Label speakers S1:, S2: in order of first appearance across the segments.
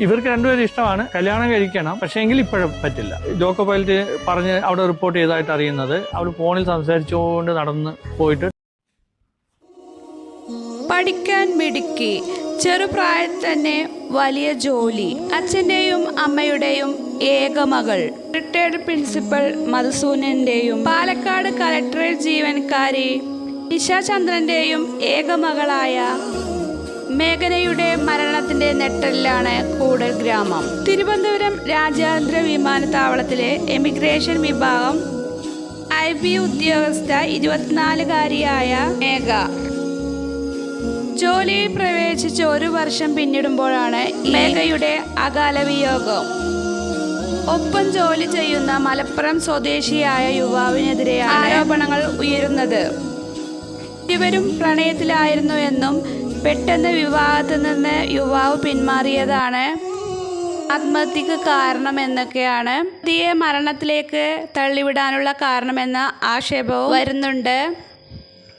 S1: ഇവർക്ക് രണ്ടുപേരും ഇഷ്ടമാണ്. കല്യാണം കഴിക്കണം. പക്ഷേ എങ്കിൽ ഇപ്പോഴും പറ്റില്ല. ജോക്കോ പൈലറ്റ് പറഞ്ഞ് അവിടെ റിപ്പോർട്ട് ചെയ്തതായിട്ട് അറിയുന്നത് അവൾ ഫോണിൽ സംസാരിച്ചുകൊണ്ട് നടന്ന് പോയിട്ട്
S2: പഠിക്കാൻ മിടുക്കി ചെറുപ്രായത്തിൽ തന്നെ വലിയ ജോലി അച്ഛന്റെയും അമ്മയുടെയും ഏകമകൾ റിട്ടയർഡ് പ്രിൻസിപ്പൽ മധുസൂനന്റെയും പാലക്കാട് കലക്ടറേറ്റ് ജീവനക്കാരി നിശാചന്ദ്രന്റെയും ഏക മകളായ മേഘനയുടെ മരണത്തിന്റെ നെട്ടലിലാണ് കൂടൽ ഗ്രാമം. തിരുവനന്തപുരം രാജ്യാന്തര വിമാനത്താവളത്തിലെ എമിഗ്രേഷൻ വിഭാഗം ഐ ബി ഉദ്യോഗസ്ഥ ഇരുപത്തിനാലുകാരിയായ മേഘ. ജോലിയിൽ പ്രവേശിച്ച് ഒരു വർഷം പിന്നിടുമ്പോഴാണ് മേഘയുടെ അകാല വിയോഗം. ഒപ്പം ജോലി ചെയ്യുന്ന മലപ്പുറം സ്വദേശിയായ യുവാവിനെതിരെ ആരോപണങ്ങൾ ഉയരുന്നത്. ഇരുവരും പ്രണയത്തിലായിരുന്നു എന്നും പെട്ടെന്ന് വിവാഹത്തിൽ നിന്ന് യുവാവ് പിന്മാറിയതാണ്. ആത്മഹത്യക്ക് കാരണം എന്നൊക്കെയാണ്. പതിയെ മരണത്തിലേക്ക് തള്ളിവിടാനുള്ള കാരണമെന്ന ആക്ഷേപവും വരുന്നുണ്ട്.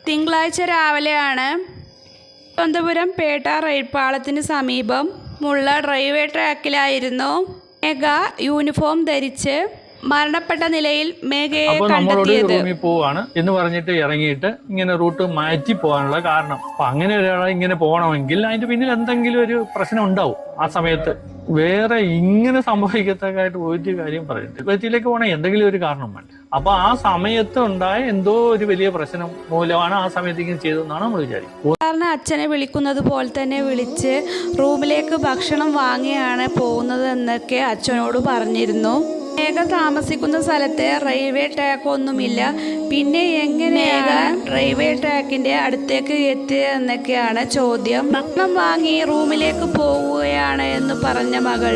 S2: തിങ്കളാഴ്ച രാവിലെയാണ് തിരുവനന്തപുരം പേട്ട റെയിൽപ്പാളത്തിന് സമീപം ഉള്ള റെയിൽവേ ട്രാക്കിലായിരുന്നു. മെഗ യൂണിഫോം ധരിച്ച് മരണപ്പെട്ട നിലയിൽ മേഘയെ
S1: അപ്പോൾ നമ്മളോട്
S2: കണ്ടെത്തിയത്.
S1: റൂമിൽ പോവാണ് എന്ന് പറഞ്ഞിട്ട് ഇറങ്ങിയിട്ട് ഇങ്ങനെ റൂട്ട് മാറ്റി പോകാനുള്ള കാരണം. അപ്പൊ അങ്ങനെ ഒരാളെ ഇങ്ങനെ പോകണമെങ്കിൽ അതിന്റെ പിന്നിൽ എന്തെങ്കിലും ഒരു പ്രശ്നം ഉണ്ടാവും. ആ സമയത്ത് വേറെ ഇങ്ങനെ സംഭവിക്കത്തക്കായിട്ട് ഒരു കാര്യം പറയുന്നത് വ്യക്തിയിലേക്ക് പോകണേ എന്തെങ്കിലും ഒരു കാരണം വേണ്ട. അപ്പൊ ആ സമയത്ത് ഉണ്ടായ എന്തോ ഒരു വലിയ പ്രശ്നം മൂലമാണ് ആ സമയത്ത് ഇങ്ങനെ ചെയ്തതെന്നാണ് നമ്മൾ വിചാരിക്കുന്നത്.
S2: സാധാരണ അച്ഛനെ വിളിക്കുന്നത് പോലെ തന്നെ വിളിച്ച് റൂമിലേക്ക് ഭക്ഷണം വാങ്ങിയാണ് പോകുന്നത് എന്നൊക്കെ അച്ഛനോട് പറഞ്ഞിരുന്നു. മേഘ താമസിക്കുന്ന സ്ഥലത്ത് റെയിൽവേ ട്രാക്ക് ഒന്നുമില്ല. പിന്നെ എങ്ങനെയാണ് റെയിൽവേ ട്രാക്കിന്റെ അടുത്തേക്ക് എത്തിയത് എന്നൊക്കെയാണ് ചോദ്യം. ഭക്ഷണം വാങ്ങി റൂമിലേക്ക് പോവുകയാണ് എന്ന് പറഞ്ഞ മകൾ.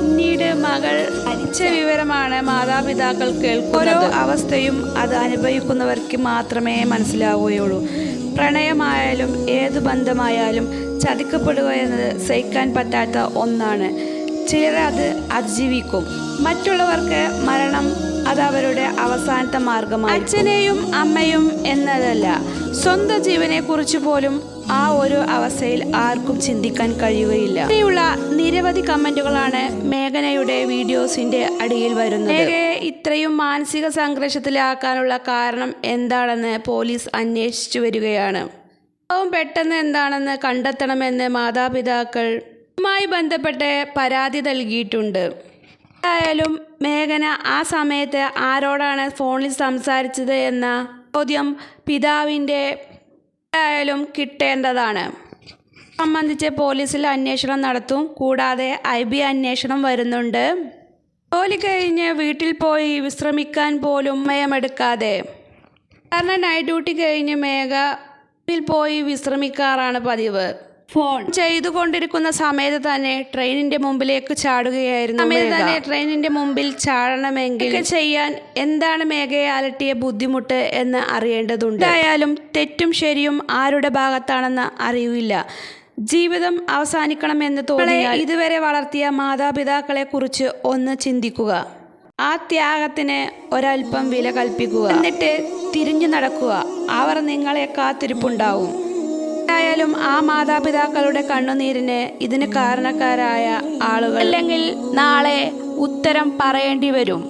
S2: പിന്നീട് മകൾ മരിച്ച വിവരമാണ് മാതാപിതാക്കൾ കേൾക്കുന്നത്. ഓരോ അവസ്ഥയും അത് അനുഭവിക്കുന്നവർക്ക് മാത്രമേ മനസ്സിലാവുകയുള്ളൂ. പ്രണയമായാലും ഏത് ബന്ധമായാലും ചതിക്കപ്പെടുക എന്നത് സഹിക്കാൻ പറ്റാത്ത ഒന്നാണ്. ചിലർ അത് അതിജീവിക്കും. മറ്റുള്ളവർക്ക് മരണം അത് അവരുടെ അവസാനത്തെ മാർഗമാണ് അച്ഛനെയും അമ്മയും എന്നതല്ല സ്വന്തം ജീവനെ കുറിച്ച് പോലും ആ ഒരു അവസ്ഥയിൽ ആർക്കും ചിന്തിക്കാൻ കഴിയുകയില്ല. ഇങ്ങനെയുള്ള നിരവധി കമന്റുകളാണ് മേഘനയുടെ വീഡിയോസിന്റെ അടിയിൽ വരുന്നത്. മേഘയെ ഇത്രയും മാനസിക സംഘർഷത്തിലാക്കാനുള്ള കാരണം എന്താണെന്ന് പോലീസ് അന്വേഷിച്ചു വരികയാണ്. പെട്ടെന്ന് എന്താണെന്ന് കണ്ടെത്തണമെന്ന് മാതാപിതാക്കൾ ുമായി ബന്ധപ്പെട്ട് പരാതി നൽകിയിട്ടുണ്ട്. എന്തായാലും മേഘന ആ സമയത്ത് ആരോടാണ് ഫോണിൽ സംസാരിച്ചത് എന്ന ചോദ്യം പിതാവിന്റെ ആയാലും കിട്ടേണ്ടതാണ്. സംബന്ധിച്ച് പോലീസിൽ അന്വേഷണം നടത്തും. കൂടാതെ ഐ ബി അന്വേഷണം വരുന്നുണ്ട്. ജോലി കഴിഞ്ഞ് വീട്ടിൽ പോയി വിശ്രമിക്കാൻ പോലും മയമെടുക്കാതെ കാരണം നൈറ്റ് ഡ്യൂട്ടി കഴിഞ്ഞ് മേഘ വീട്ടിൽ പോയി വിശ്രമിക്കാറാണ് പതിവ്. ഫോൺ. ചെയ്തുകൊണ്ടിരിക്കുന്ന സമയത്ത് തന്നെ ട്രെയിനിന്റെ മുമ്പിലേക്ക് ചാടുകയായിരുന്നു സമയത്ത് തന്നെ ട്രെയിനിന്റെ മുമ്പിൽ ചാടണമെങ്കിൽ ചെയ്യാൻ എന്താണ് മേഘയെ അലട്ടിയ ബുദ്ധിമുട്ട് എന്ന് അറിയേണ്ടതുണ്ട്. എന്തായാലും തെറ്റും ശരിയും ആരുടെ ഭാഗത്താണെന്ന് അറിയില്ല. ജീവിതം അവസാനിക്കണമെന്ന് തോന്നിയാൽ ഇതുവരെ വളർത്തിയ മാതാപിതാക്കളെ കുറിച്ച് ഒന്ന് ചിന്തിക്കുക. ആ ത്യാഗത്തിന് ഒരൽപ്പം വില കൽപ്പിക്കുക. എന്നിട്ട് തിരിഞ്ഞു നടക്കുക. അവർ നിങ്ങളെ കാത്തിരിപ്പുണ്ടാവും. എന്തായാലും ആ മാതാപിതാക്കളുടെ കണ്ണുനീരിന് ഇതിന് കാരണക്കാരായ ആളുകൾ. അല്ലെങ്കിൽ നാളെ ഉത്തരം പറയേണ്ടി വരും.